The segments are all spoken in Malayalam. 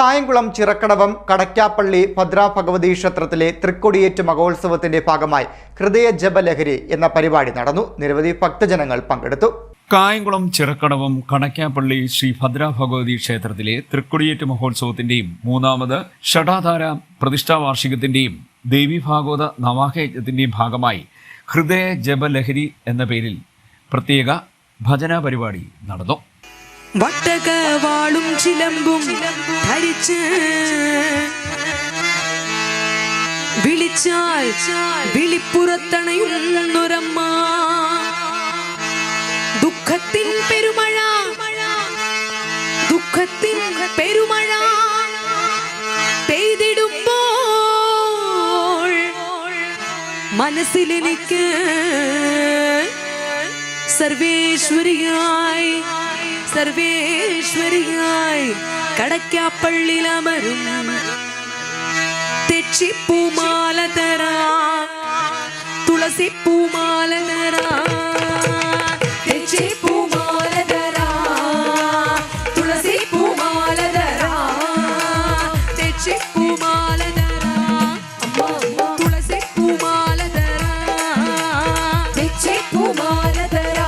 കായംകുളം ചിറക്കടവം കടക്കാപ്പള്ളി ഭദ്രാ ഭഗവതി ക്ഷേത്രത്തിലെ തൃക്കൊടിയേറ്റ് മഹോത്സവത്തിന്റെ ഭാഗമായി ഹൃദയ ജപലഹരി എന്ന പരിപാടി നടന്നു. നിരവധി ഭക്തജനങ്ങൾ പങ്കെടുത്തു. കായംകുളം ചിറക്കടവം കണക്കാപ്പള്ളി ശ്രീ ഭദ്രാ ഭഗവതി ക്ഷേത്രത്തിലെ തൃക്കൊടിയേറ്റ് മഹോത്സവത്തിന്റെയും മൂന്നാമത് ഷടാധാര പ്രതിഷ്ഠാ വാർഷികത്തിന്റെയും ദേവി ഭാഗവത നവാഹയജ്ഞത്തിന്റെയും ഭാഗമായി ഹൃദയ ജപലഹരി എന്ന പേരിൽ പ്രത്യേക ഭജന പരിപാടി നടന്നു. വട്ടക വാളും ചിലമ്പും ധരിച്ച് വിളിച്ചാൽ വിളിപ്പുറത്തണയുന്നൊരമ്മ. ദുഃഖത്തിൻ പെരുമഴ ദുഃഖത്തിൻ പെരുമഴ പെയ്തിടുമ്പോൾ മനസ്സിലെനിക്ക് സർവേശ്വരിയായി സർവേശ്വരിയായി കടക്കാപ്പള്ളിലമരും തെച്ചിപ്പൂമാല തരാ തുളസിപ്പൂമാല തരാ തെച്ചിപ്പൂമാല തരാ തുളസിപ്പൂമാല തരാ തെച്ചിപ്പൂമാല തരാ തുളസിപ്പൂമാല തരാ കടക്കാപ്പള്ളിലെ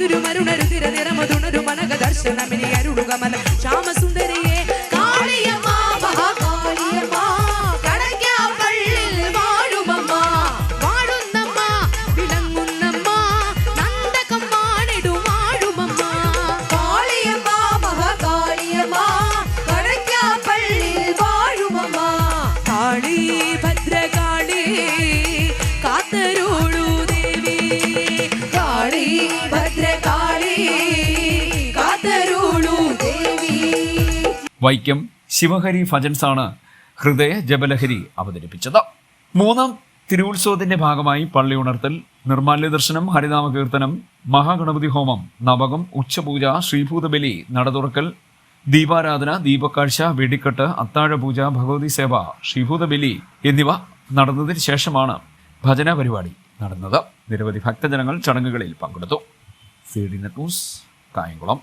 തിരുമുഖമതിലുതിരു മരുണരുതിര നിറമതുണരു മനക ദർശനമിനി അരുളുകമല. ശ്യാമസുന്ദരിയെ വൈക്കം ശിവഹരി ഭജൻസാണ് ഹൃദയ ജബലഹരി അവതരിപ്പിച്ചത്. മൂന്നാം തിരുവുത്സവത്തിന്റെ ഭാഗമായി പള്ളി ഉണർത്തൽ നിർമാല്യ ദർശനം ഹരിനാമ കീർത്തനം മഹാഗണപതി ഹോമം നവകം ഉച്ചപൂജ ശ്രീഭൂതബലി നടതുറക്കൽ ദീപാരാധന ദീപക്കാഴ്ച വെടിക്കെട്ട് അത്താഴപൂജ ഭഗവതി സേവ ശ്രീഭൂതബലി എന്നിവ നടന്നതിന് ശേഷമാണ് ഭജന പരിപാടി നടന്നത്. നിരവധി ഭക്തജനങ്ങൾ ചടങ്ങുകളിൽ പങ്കെടുത്തു. കായംകുളം.